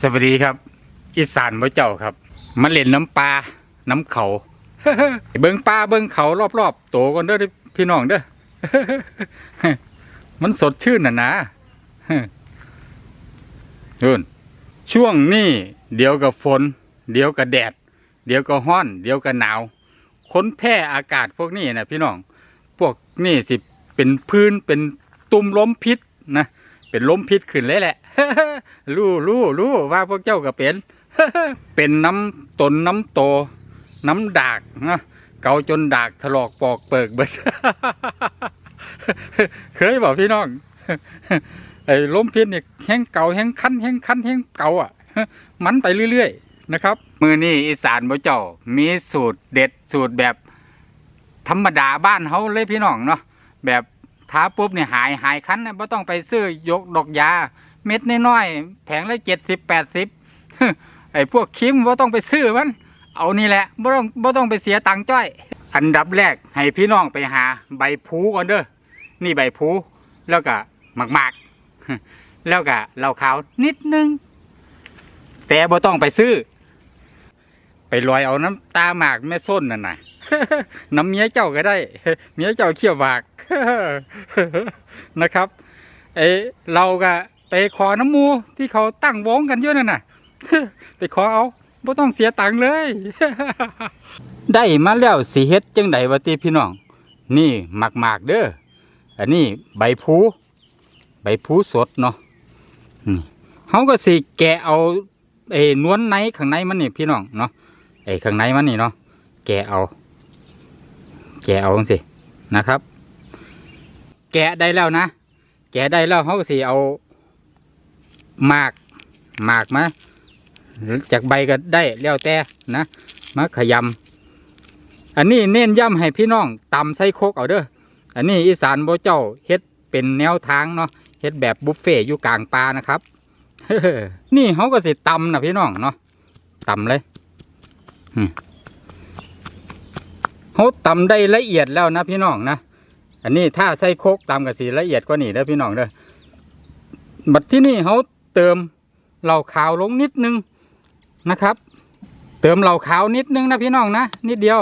สวัสดีครับ อีสานบ่เจ้าครับมาเล่นน้ำปลาน้ำเขาเบิ่งปลาเบิ่งเขารอบๆโตก่อนเด้อพี่น้องเด้อมันสดชื่นน่ะนะนู่นช่วงนี้เดี๋ยวกับฝน เดี๋ยวกับแดด เดี๋ยวก็ห้อน เดี๋ยวก็หนาวค้นแพ้อากาศพวกนี้นะพี่น้อง พวกนี่สิเป็นพื้นเป็นตุ่มล้มพิษนะ เป็นล้มพิษขึ้นเลยแหละรู้รู้รู้ว่าพวกเจ้าก็เป็น เป็นน้ำตนน้ำโต น้ำดากนะเกาจนดากถลอกปอกเปิกเบิดเคยบอกพี่น้องไอ้ล้มพิษเนี่ยแห้งเก่าแห้งคันแห้งคันแห้งเก่าอะ มันไปเรื่อยๆนะครับ มือนี้อีสานบ่เจ้า มีสูตรเด็ดสูตรแบบธรรมดาบ้านเฮาเลยพี่น้องเนาะแบบ ทาปุ๊บเนี่ยหายหายคันนะไม่ต้องไปซื้อยกดอกยา เม็ดน้อยๆแผงละเจ็ดสิบแปดสิบไอ้พวกคิมว่าต้องไปซื้อมัน เอานี่แหละบ่ต้องบ่ต้องไปเสียตังค์จ้อย อันดับแรกให้พี่น้องไปหาใบพูก่อนเด้อนี่ใบพูแล้วก็หมากๆแล้วก็เหล้าขาวนิดนึง แต่บ่ต้องไปซื้อ ไปลอยเอาน้ำตาหมากแม่ส้นนั่นน่ะ น้ำเมียเจ้าก็ได้ เมียเจ้าเขี้ยวหมากนะครับ เอเราก็ไปขอน้ำมูที่เขาตั้งวงกันเยอะนั่นน่ะ ไปขอเอาไม่ต้องเสียตังค์เลย ได้มาแล้วสีเฮ็ดจังไดวะตีพี่น้อง นี่หมากหมากเด้อ อันนี้ใบพูใบพูสดเนาะนี่เขาก็สิแกะเอาเอ้นวลในข้างในมันนี่พี่น้องเนาะไอ้ข้างในมันนี่เนาะแกะเอา แกะเอาสินะครับ แกะได้แล้วนะ แกะได้แล้วเขาก็สิเอาหมากหมากมาจากใบก็ได้แล้วแต่นะมาขยำอันนี้เน้นย้ำให้พี่น้องตำใส่โคกเอาเด้ออันนี้อีสานโบเจ้าเฮ็ดเป็นแนวทางเนาะเฮ็ดแบบบุฟเฟ่อยู่กลางป่านะครับนี่เขาก็สิตำนะพี่น้องเนาะตำเลย เขาตำได้ละเอียดแล้วนะพี่น้องนะอันนี้ถ้าใส่โคกตำกับสีละเอียดกว่านี่นะพี่น้องเด้อบัดที่นี่เขาเติมเหล่าขาวลงนิดนึงนะครับ เติมเหล่าขาวนิดนึงนะพี่น้องนะนิดเดียว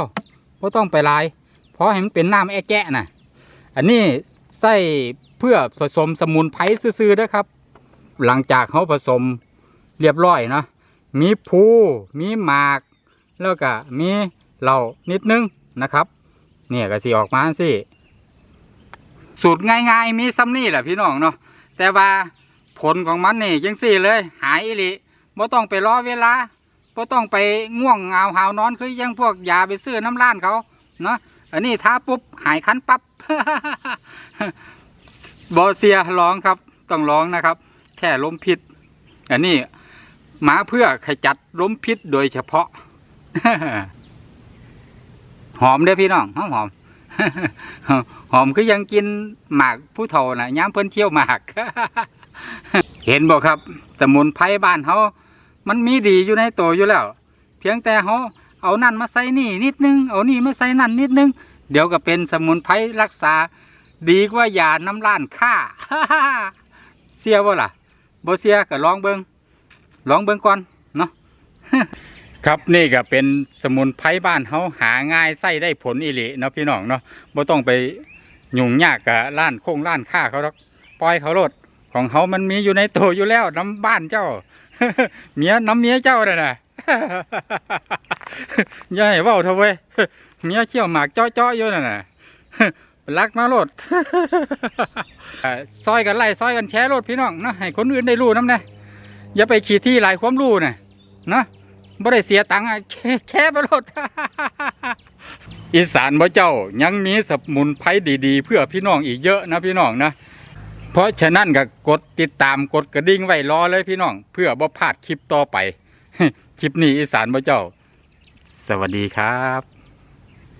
ก็ต้องไปลาย เพราะเห็นเป็นน้ำแอะแกะนะอันนี้ใส่เพื่อผสมสมุนไพรซื่อๆนะครับ หลังจากเขาผสมเรียบร้อยนะมีผูมีหมาก แล้วก็มีเหล่านิดนึง นะครับ เนี่ยก็สิออกมาสิสูตรง่ายๆ มีซ้ำนี่แหละพี่น้องเนาะแต่ว่าผลของมันนี่ยังสี่เลย หายอิลิบ่ต้องไปรอเวลาบ่ต้องไปง่วงเงาหาวนอนคือยังพวกยาไปซื้อน้ำร้านเขาเนาะอันนี้ทาปุ๊บหายคันปับ๊บบอเซียร้องครับ ต้องร้องนะครับ แค่ล้มพิษ อันนี้มาเพื่อขจัดล้มพิษโดยเฉพาะ หอมเด้อพี่น้องหอมหอมหอมคือยังกินหมากผู้เฒ่านะย้ำเพิ่นเที่ยวหมาก เห็นบ่ครับสมุนไพรบ้านเขามันมีดีอยู่ในตัวอยู่แล้ว เพียงแต่เขาเอานั่นมาใส่นี่นิดนึง เอานี่มาใส่นั่นนิดนึง เดี๋ยวก็เป็นสมุนไพรรักษา ดีกว่ายาน้ำล้านค่าเสียบ่ล่ะบ่เสียก็ลองเบิงลองเบิงก่อนเนาะ ครับนี่ก็เป็นสมุนไพรบ้านเฮาหาง่ายใส่ได้ผลอีหลีเนาะพี่น้องเนาะบ่ต้องไปยุ่งยากกับร้านโค้งร้านค้าเขาหรอกปล่อยเขาโลดของเขามันมีอยู่ในตัวอยู่แล้วน้ำบ้านเจ้า เมียน้ำเมียเจ้าน่ะนะย่าให้ว้าเถอะเว้ยเมียเขี้ยวหมากจ้อๆอยู่นั่นน่ะรักมาโลดซอยกันไล่ซอยกันแชร์โลดพี่น้องนะให้คนอื่นได้รู้น้ำนะอย่าไปขีดที่หลายความรู้นะเนาะ บ่ได้เสียตังค์อะแค่แค่ไปรถ อีสานบ่เจ้ายังมีสมุนไพรดีๆ เพื่อพี่น้องอีกเยอะนะพี่น้องนะ เพราะฉะนั้นก็กดติดตามกดกระดิ่งไว้รอเลยพี่น้อง เพื่อบ่พลาดคลิปต่อไป คลิปนี้อีสานบ่เจ้า สวัสดีครับ